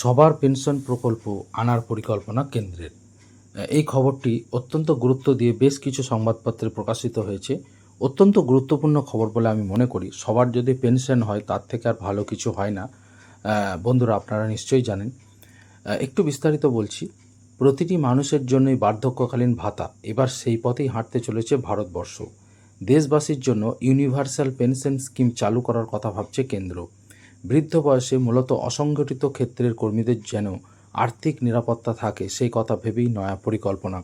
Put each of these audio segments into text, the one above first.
সবার পেনশন প্রকল্প আনার পরিকল্পনা কেন্দ্রের। এই খবরটি অত্যন্ত গুরুত্ব দিয়ে বেশ কিছু সংবাদপত্রে প্রকাশিত হয়েছে। অত্যন্ত গুরুত্বপূর্ণ খবর বলে আমি মনে করি। সবার যদি পেনশন হয়, তার থেকে আর ভালো কিছু হয় না। বন্ধুরা, আপনারা নিশ্চয়ই জানেন। একটু বিস্তারিত বলছি। প্রতিটি মানুষের জন্যই বার্ধক্যকালীন ভাতা। এবার সেই পথেই হাঁটতে চলেছে ভারতবর্ষ। দেশবাসীর জন্য ইউনিভার্সাল পেনশন স্কিম চালু করার কথা ভাবছে কেন্দ্র। বৃদ্ধ বয়সে মূলত অসংগঠিত ক্ষেত্রের কর্মীদের যেন আর্থিক নিরাপত্তা থাকে, সেই কথা ভেবেই নয়া পরিকল্পনা।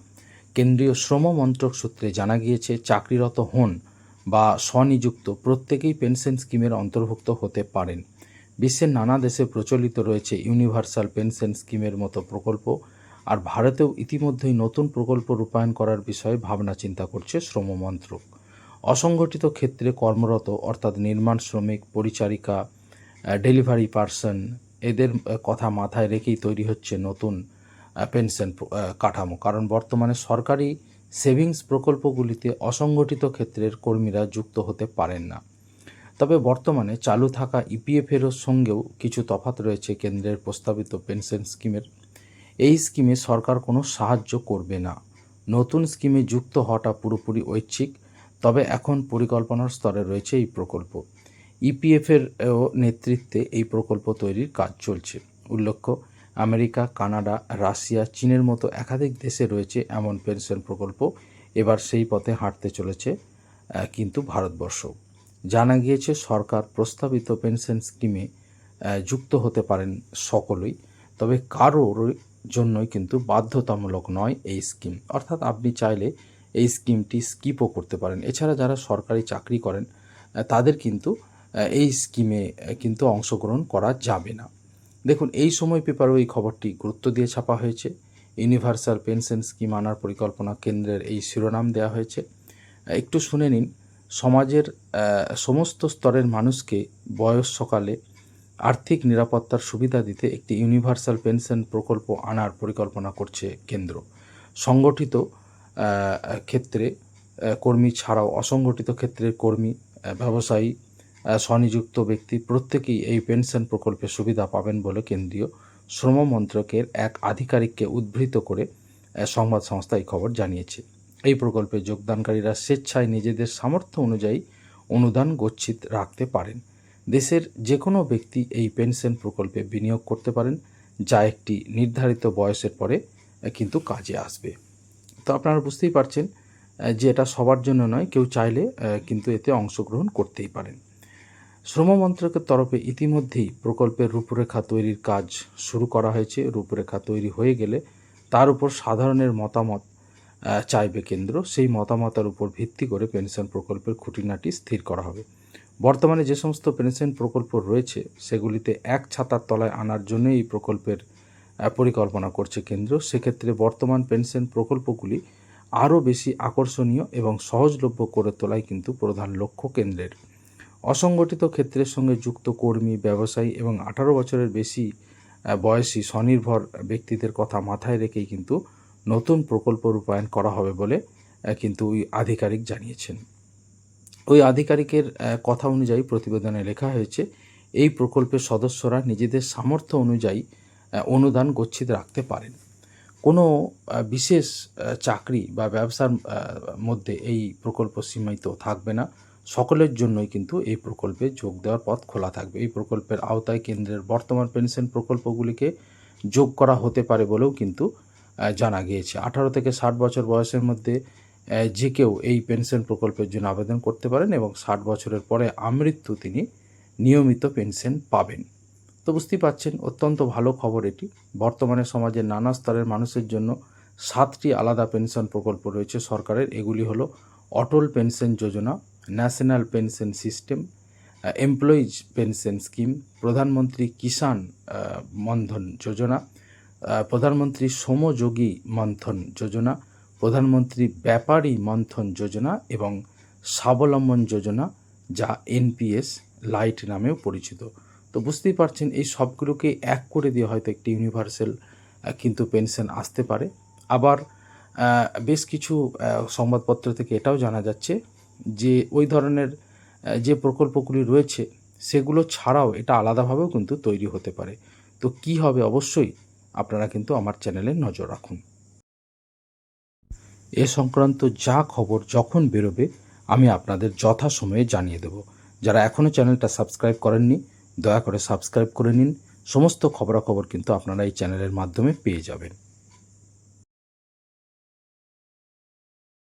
কেন্দ্রীয় শ্রম মন্ত্রক সূত্রে জানা গিয়েছে, চাকরিরত হন বা স্বনিযুক্ত প্রত্যেকেই পেনশন স্কিমের অন্তর্ভুক্ত হতে পারেন। বিশ্বের নানা দেশে প্রচলিত রয়েছে ইউনিভার্সাল পেনশন স্কিমের মতো প্রকল্প, আর ভারতেও ইতিমধ্যেই নতুন প্রকল্প রূপায়ণ করার বিষয়ে ভাবনা চিন্তা করছে শ্রম মন্ত্রক। অসংগঠিত ক্ষেত্রে কর্মরত, অর্থাৎ নির্মাণ শ্রমিক, পরিচারিকা ডেলিভারি পার্সন এদের কথা মাথায় রেখেই তৈরি হচ্ছে নতুন পেনশন কাঠামো। কারণ বর্তমানে সরকারি সেভিংস প্রকল্পগুলিতে অসংগঠিত ক্ষেত্রের কর্মীরা যুক্ত হতে পারেন না। তবে বর্তমানে চালু থাকা ইপিএফের সঙ্গেও কিছু তফাৎ রয়েছে কেন্দ্রের প্রস্তাবিত পেনশন স্কিমের এই স্কিমে সরকার কোনো সাহায্য করবে না। নতুন স্কিমে যুক্ত হওয়াটা পুরোপুরি ঐচ্ছিক, তবে এখন পরিকল্পনার স্তরে রয়েছে এই প্রকল্প। ইপিএফের নেতৃত্বে এই প্রকল্প তৈরির কাজ চলছে। উল্লেখ্য, আমেরিকা, কানাডা, রাশিয়া, চীনের মতো একাধিক দেশে রয়েছে এমন পেনশন প্রকল্প। এবার সেই পথে হাঁটতে চলেছে কিন্তু ভারতবর্ষ। জানা গিয়েছে, সরকার প্রস্তাবিত পেনশন স্কিমে যুক্ত হতে পারেন সকলেই, তবে কারোর জন্যই কিন্তু বাধ্যতামূলক নয় এই স্কিম। অর্থাৎ আপনি চাইলে এই স্কিমটি স্কিপও করতে পারেন। এছাড়া যারা সরকারি চাকরি করেন তাদের কিন্তু এই স্কিমে কিন্তু অংশগ্রহণ করা যাবে না। দেখুন, এই সময় পেপারও এই খবরটি গুরুত্ব দিয়ে ছাপা হয়েছে। ইউনিভার্সাল পেনশন স্কিম আনার পরিকল্পনা কেন্দ্রের এই শিরোনাম দেওয়া হয়েছে। একটু শুনে নিন, সমাজের সমস্ত স্তরের মানুষকে বয়স সকালে আর্থিক নিরাপত্তার সুবিধা দিতে একটি ইউনিভার্সাল পেনশন প্রকল্প আনার পরিকল্পনা করছে কেন্দ্র। সংগঠিত ক্ষেত্রে কর্মী ছাড়াও অসংগঠিত ক্ষেত্রের কর্মী ব্যবসায়ী স্বনিযুক্ত ব্যক্তি প্রত্যেকেই এই পেনশন প্রকল্পের সুবিধা পাবেন বলে কেন্দ্রীয় শ্রম মন্ত্রকের এক আধিকারিককে উদ্ধৃত করে সংবাদ সংস্থা এই খবর জানিয়েছে। এই প্রকল্পে যোগদানকারীরা স্বেচ্ছায় নিজেদের সামর্থ্য অনুযায়ী অনুদান গচ্ছিত রাখতে পারেন। দেশের যে কোনো ব্যক্তি এই পেনশন প্রকল্পে বিনিয়োগ করতে পারেন, যা একটি নির্ধারিত বয়সের পরে কিন্তু কাজে আসবে। তো আপনারা বুঝতেই পারছেন যে এটা সবার জন্য নয়, কেউ চাইলে কিন্তু এতে অংশগ্রহণ করতেই পারেন। শ্রম মন্ত্রকের তরফে ইতিমধ্যেই প্রকল্পের রূপরেখা তৈরির কাজ শুরু করা হয়েছে। রূপরেখা তৈরি হয়ে গেলে তার উপর সাধারণের মতামত চাইবে কেন্দ্র। সেই মতামতের উপর ভিত্তি করে পেনশন প্রকল্পের খুঁটিনাটি স্থির করা হবে। বর্তমানে যে সমস্ত পেনশন প্রকল্প রয়েছে, সেগুলিতে এক ছাতার তলায় আনার জন্য এই প্রকল্পের পরিকল্পনা করছে কেন্দ্র। সেক্ষেত্রে বর্তমান পেনশন প্রকল্পগুলি আরও বেশি আকর্ষণীয় এবং সহজলভ্য করে তোলাই কিন্তু প্রধান লক্ষ্য কেন্দ্রের। অসংগঠিত ক্ষেত্রের সঙ্গে যুক্ত কর্মী, ব্যবসায়ী এবং আঠারো বছরের বেশি বয়সী, স্বনির্ভর ব্যক্তিদের কথা মাথায় রেখেই কিন্তু নতুন প্রকল্প রূপায়ণ করা হবে বলে কিন্তু ওই আধিকারিক জানিয়েছেন। ওই আধিকারিকের কথা অনুযায়ী প্রতিবেদনে লেখা হয়েছে, এই প্রকল্পের সদস্যরা নিজেদের সামর্থ্য অনুযায়ী অনুদান গচ্ছিত রাখতে পারেন। কোনো বিশেষ চাকরি বা ব্যবসার মধ্যে এই প্রকল্প সীমিত থাকবে না। সকলের জন্যই কিন্তু এই প্রকল্পে যোগ দেওয়ার পথ খোলা থাকবে। এই প্রকল্পের আওতায় কেন্দ্রের বর্তমান পেনশন প্রকল্পগুলিকে যোগ করা হতে পারে বলেও কিন্তু জানা গিয়েছে। আঠারো থেকে ষাট বছর বয়সের মধ্যে যে কেউ এই পেনশন প্রকল্পের জন্য আবেদন করতে পারেন এবং ষাট বছরের পরে আমৃত্যু তিনি নিয়মিত পেনশন পাবেন। তো বুঝতেই পাচ্ছেন, অত্যন্ত ভালো খবর এটি। বর্তমানে সমাজের নানা স্তরের মানুষের জন্য সাতটি আলাদা পেনশন প্রকল্প রয়েছে সরকারের। এগুলি হলো Atal pension Yojana national pension system employees pension scheme Pradhan Mantri Kisan Mandhan যোজনা প্রধানমন্ত্রী শ্রমযোগী মন্থন যোজনা প্রধানমন্ত্রী ব্যাপারী মন্থন যোজনা এবং স্বাবলম্বন যোজনা যা এনপিএস লাইট নামেও পরিচিত তো বুঝতেই পারছেন এই সবগুলোকে এক করে দিয়ে হয়তো একটি ইউনিভার্সাল কিন্তু পেনশন আসতে পারে আবার বেশ কিছু সংবাদপত্র থেকে এটাও জানা যাচ্ছে যে ওই ধরনের যে প্রকল্পগুলি রয়েছে, সেগুলো ছাড়াও এটা আলাদাভাবেও কিন্তু তৈরি হতে পারে। তো কি হবে অবশ্যই আপনারা কিন্তু আমার চ্যানেলে নজর রাখুন। এ সংক্রান্ত যা খবর যখন বেরোবে, আমি আপনাদের যথাসময়ে জানিয়ে দেব। যারা এখনও চ্যানেলটা সাবস্ক্রাইব করেননি, দয়া করে সাবস্ক্রাইব করে নিন। সমস্ত খবরাখবর কিন্তু আপনারা এই চ্যানেলের মাধ্যমে পেয়ে যাবেন।